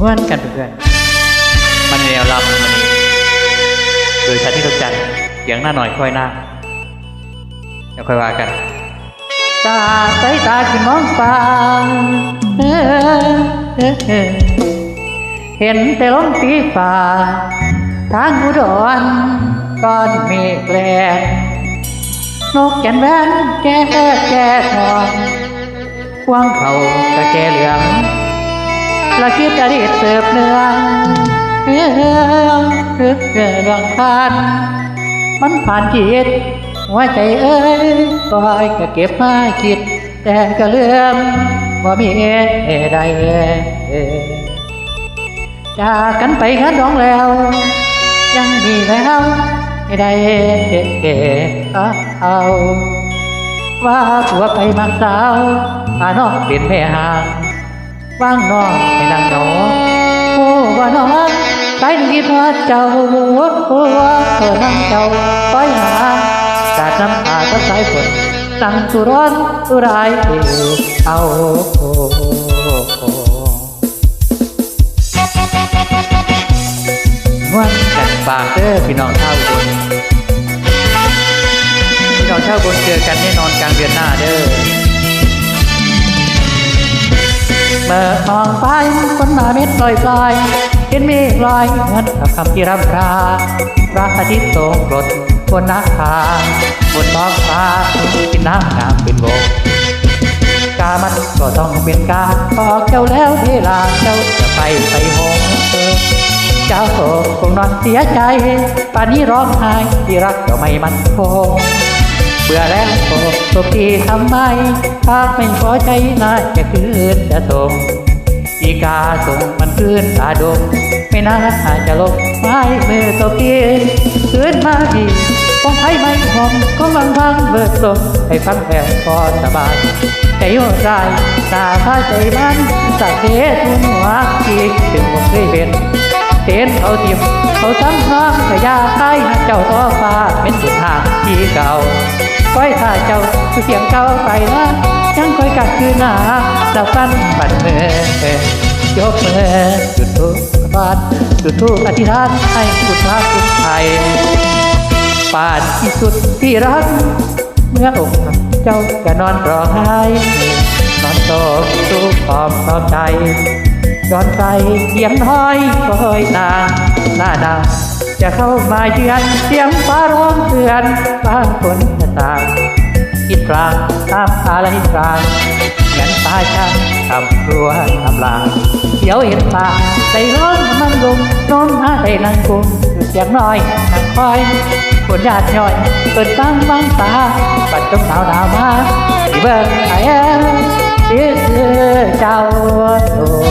ม้วนกันเพื่อนมันแนวลำมันนี้โดยชาติทจันทร์เสียงหน้าหน่อยค่อยหน้าเดี๋ยวค่อยว่ากันตาสายตาที่มองฟ้าเห็นแต่ลมปีฟ้าทางอุดรก้อนเมฆแลนนกแก่นแว่นแก่แก่ทองควงเขากะแกเหลือง ละคิดอดีตเสิร์ฟเนืองเออเออเออเออดวงพันมันผ่านจิตหัวใจเอ้ยคอยก็เก็บมาคิด แต่ก็เลื่อมว่ามีใดจากกันไปงันน้องแล้ว ยังมีแล้วให้ได้เก็บเอาว่าผัวไปมักสาวพาน้องเป็นแม่ห่าง ว่างนองให้นางหนอโอ้ว่าน้องใจดีทอเจ้าโอ้ว่าเธอนั่งเจ้าคอยหาจาดน้ำตาก็สายฝนสั่งสุร้อนสุรายเอาวันกันฝากเด้อพี่น้องชาวอุบนพี่น้องชาบนเจอกันแน่นอนกลางเดือนหน้าเด้อ เมื่อมองไปคนมาเม็ดลอยลอยเห็นเมฆลอยเหมือนกับคำที่รำราพระอาทิตย์ตกกรดบนนาคางบนท้องฟ้ากินน้ำงามเป็นโบกกามันก็ต้องเป็นกาบอกเจ้าแล้วเวลาเจ้าจะไปไปหงเจ้าคงนอนเสียใจป่านนี้ร้องไห้ที่รักเจ้าไม่มันคงเบื่อแล้วโอ้ตั วพี่ทำไมถ้าไม่พอใจน่าจะคืนจะส่งอีกาส่งมันคืนตาดงไม่น่าจะลบไม้มือตัวพี่คืนมาดีคงไทยไม่หอมก็บังพังเบิดลมให้ฟังแผ่วพอสบายใจโยดใจตาพาใจมันสักเททุนหัวอีกถึงผมเคยเป็นเต้นเขาทิมเขาซ้ำซ้ำขยาใต้เจ้าท้อฟ้าเป็น ที่เก่าคอยถ้าเจ้าคือเสียงเก่าไปนะยังคอยกัดคือหนาเราฟันบัดมือยกมือจุดทุกบาทจุดทุกอธิษฐานให้พุทธะพุทธไทยปานที่สุดที่รัก เมื่ออกหักเจ้าจะนอนร้องไห้นอนโศกสู้ปลอบปลอบใจย้อนใจเสียงน้อยคอยนางหน้าดา จะเข้ามาเยือนเสียงฟ้าร้องเตือนฟ้าฝนจะตางอิดกลางตามอะไรกลางเหมือนตาช่างทำครัวทำลางเดี๋ยวเห็นตาใจร้อนมันลงน้อมหาใจนังกุมจุดเสียงน้อยนังคอยคนญาติย่อยเปิดตั้งบางตาปัดจงหนาวหนาวมาที่เบิ่งไอ้เอ้ยที่คือเจ้าโอ้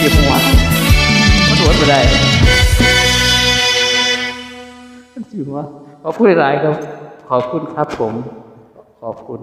เจ็บหัวมันหัวไปได้ถือว่าขอบคุณหลายครับ ขอบคุณครับผม ขอบคุณ